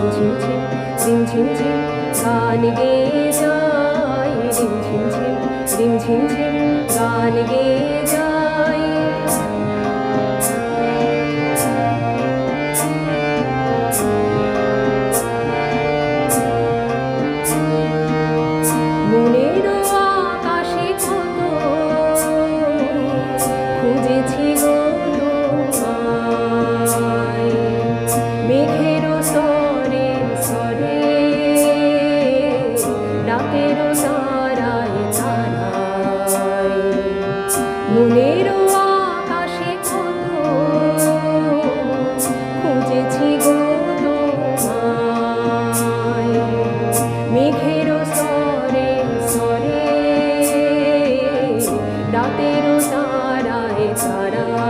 心天天，心天天，在你的家里，心天天，心天。sarai